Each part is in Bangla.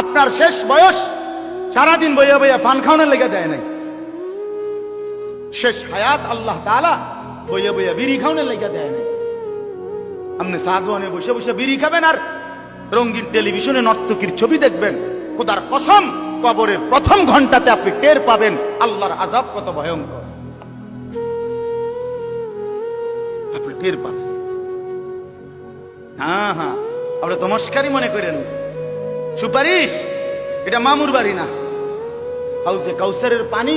আপনার শেষ বয়স সারাদিন বইয়া বইয়া পান খাওয়ানোর লেগে দেয় নাই। শেষ হায়াত আল্লাহ তাআলা বইয়া বইয়া বিড়ি খাওয়ানোর লেগে দেয় নাই। আপনি সাধুয়ানে বসে বসে বিড়ি খাবেন আর রঙিন টেলিভিশনে নর্তকীর ছবি দেখবেন। খোদার কসম, কবরের প্রথম ঘন্টাতে আপনি টের পাবেন আল্লাহর আজাব কত ভয়ঙ্কর। আপনি টের পাবেন। হ্যাঁ হ্যাঁ আপনি তমস্কারই মনে করেন। সুপারিশ? এটা মামুর বাড়ি না। হাউসে কাউসারের পানি,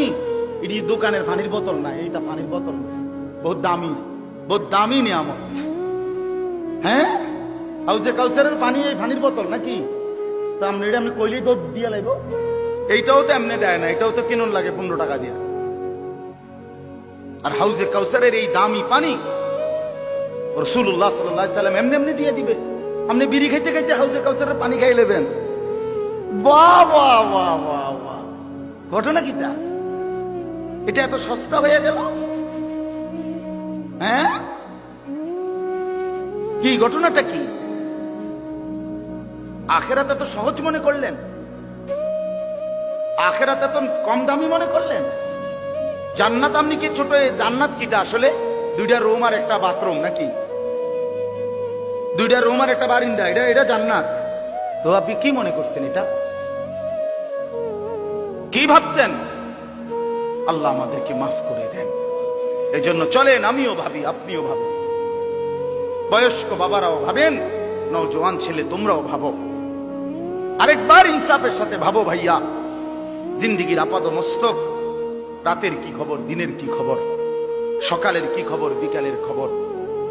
এটি দোকানের পানির বোতল না, এইটা পানির বোতল। বহুত দামি বহুত দামি নিয়ামত। হ্যাঁ? হাউসে কাউসারের পানি, এই পানির বোতল নাকি? তো আপনি এটা আপনি কইলেই তো দিয়ে লাগবো এইটাও তো এমনি দেয় না এটাও তো কিনুন লাগে পনেরো টাকা দিয়ে। আর হাউসে কাউসারের এই দামি পানি রসুল্লাহ সাল্লাহ সাল্লাম এমনি এমনি দিয়ে দিবে। আপনি বিড়ি খাইতে খাইতে হাউসে কাউসারের পানি খাই নেবেন বাহ বাহ বাহ বাহ ঘটনা কি তা? এটা এত সস্তা হয়ে গেল? হ্যাঁ? কি, ঘটনাটা কি? আখেরাতে তো সহজ মনে করলেন? আখেরাতে তো কম দামি মনে করলেন? জান্নাত আপনি কি ছোট জান্নাত কিটা আসলে? দুইটা রুম আর একটা বাথরুম নাকি? দুইটা রুম আর একটা বারিন্দা, এটা এটা জান্নাত। তো আপনি কি মনে করছেন এটা? কি ভাবছেন? আল্লাহ আমাদেরকে মাফ করে দেন। এজন্য চলেন, আমিও ভাবি, আপনিও ভাবেন। বয়স্ক বাবারাও ভাবেন, নওজোয়ান ছেলে তোমরাও ভাবো। আরেকবার ইনসাফের সাথে ভাবো ভাইয়া। জিন্দিগির আপাদ মস্তক, রাতের কি খবর, দিনের কি খবর, সকালের কি খবর, বিকালের খবর।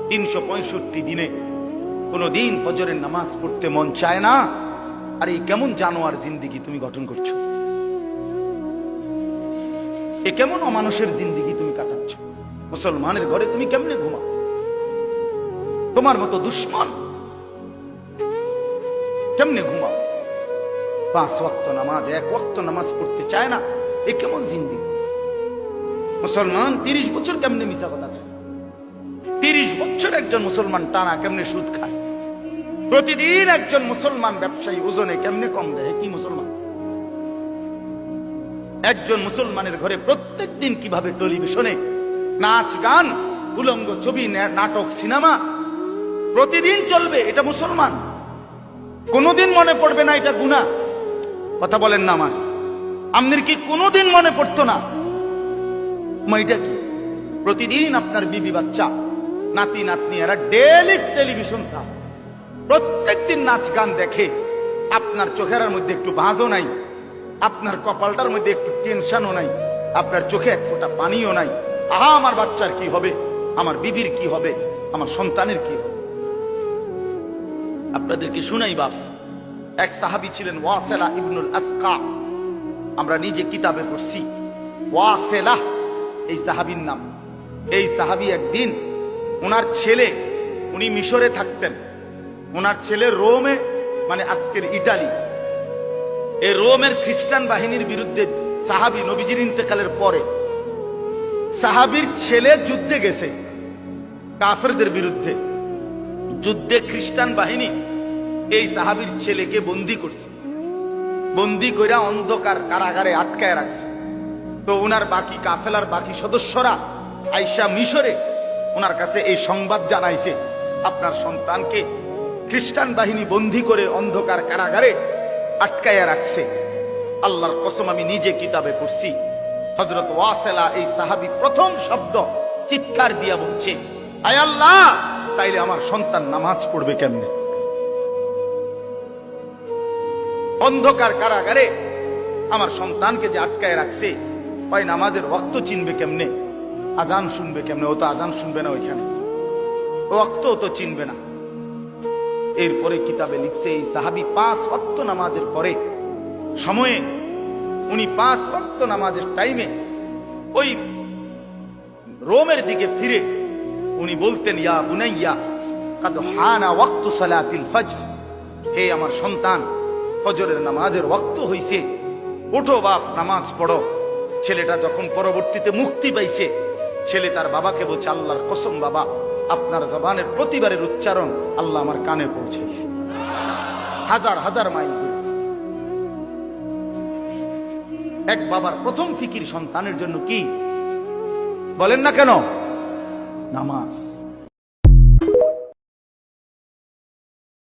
তিনশো পঁয়ষট্টি দিনে কোনো দিন ফজরের নামাজ পড়তে মন চায় না। আর এই কেমন জানোয়ার জিন্দিগি তুমি গঠন করছ? এ কেমন অমানুষের জিন্দিগি তুমি কাটাচ্ছ? মুসলমানের ঘরে তুমি কেমনে ঘুমাও? তোমার মতো দুশ্মন কেমনে ঘুমাও? পাঁচ ওয়াক্ত নামাজ, এক ওয়াক্ত নামাজ পড়তে চায় না। এ কেমন জিন্দিগি? মুসলমান তিরিশ বছর কেমনে মিশা কথা বলে? তিরিশ বছর একজন মুসলমান টানা কেমনে সুদ খায়? প্রতিদিন একজন মুসলমান ব্যবসায়ী ওজনে কেমনে কম দেয়? কি মুসলমান? একজন মুসলমানের ঘরে প্রত্যেক দিন কীভাবে টেলিভিশনে নাচ, গান, উলঙ্গ ছবি নাটক, সিনেমা, প্রতিদিন চলবে, এটা মুসলমান। কোনোদিন মনে পড়বে না এটা গুণা কথা বলেন না আমার। আপনার কি কোনোদিন মনে পড়তো না? এটা কি? প্রতিদিন আপনার বিবি বাচ্চা নাতি নাতনি এরা ডেলি টেলিভিশন চায়। প্রত্যেক দিন নাচ গান দেখে। আপনার চোখের মধ্যে একটু ভাঁজও নাই। আপনার কপালটার মধ্যে একটু টেনশনও নাই। আপনার চোখে এক ফোঁটা পানিও নাই। আহা, আমার বাচ্চার কি হবে? আমার বিবির কি হবে? আমার সন্তানের কি হবে? আপনাদেরকে শুনাই বাপ, এক সাহাবী ছিলেন ওয়াসেলা ইবনুল আসকা। আমরা নিজে কিতাবে পড়ছি। ওয়াসেলা, এই সাহাবীর নাম। এই সাহাবী একদিন ওনার ছেলে, উনি মিশরে থাকতেন। ওনার ছেলে রোমে মানে আজকের ইটালি। এই রোমের খ্রিস্টান বাহিনীর বিরুদ্ধে সাহাবী নবীজির ইন্তেকালের পরে সাহাবীর ছেলে যুদ্ধে গেছে কাফেরদের বিরুদ্ধে। যুদ্ধে খ্রিস্টান বাহিনী এই সাহাবীর ছেলেকে বন্দি করছে। বন্দি কইরা অন্ধকার কারাগারে আটকায় রাখছে। তো উনার বাকি কাফেলার বাকি সদস্যরা আইসা মিশরে ওনার কাছে এই সংবাদ জানাইছে, আপনার সন্তানকে খ্রিস্টান বাহিনী বন্দি করে অন্ধকার কারাগারে আটকায়া রাখছে। আল্লাহর কসম আমি নিজে কিতাবে পড়ছি। হজরত ওয়াসেলা এই সাহাবী প্রথম শব্দ চিৎকার দিয়া বলছে, আয় আল্লাহ, তাইলে আমার সন্তান নামাজ পড়বে কেমনে? অন্ধকার কারাগারে আমার সন্তানকে যে আটকায় রাখছে, ওই নামাজের রক্ত চিনবে কেমনে? আজান শুনবে কেমনে? ও তো আজান শুনবে না ওইখানে। রক্ত তো চিনবে না। এরপরে কিতাবে লিখছে, এই সাহাবি পাঁচ ওয়াক্ত নামাজের পরে সময়ে উনি পাঁচ ওয়াক্ত নামাজের টাইমে ওই রোমের দিকে ফিরে উনি বলতেন, ইয়া বুনাইয়া, কাদ হানা ওয়াক্তু সালাতিল ফজর। হে আমার সন্তান, ফজরের নামাজের ওয়াক্ত হইছে। ওঠো বাপ, নামাজ পড়ো। ছেলেটা যখন পরবর্তীতে মুক্তি পাইছে ছেলে তার বাবাকে বলছে, আল্লাহর কসম বাবা, আপনার জবানের প্রতিবারের উচ্চারণ আল্লাহ আমার কানে পৌঁছে হাজার হাজার মাইল এক বাবার প্রথম ফিকির সন্তানের জন্য কি? বলেন না কেন? নামাজ।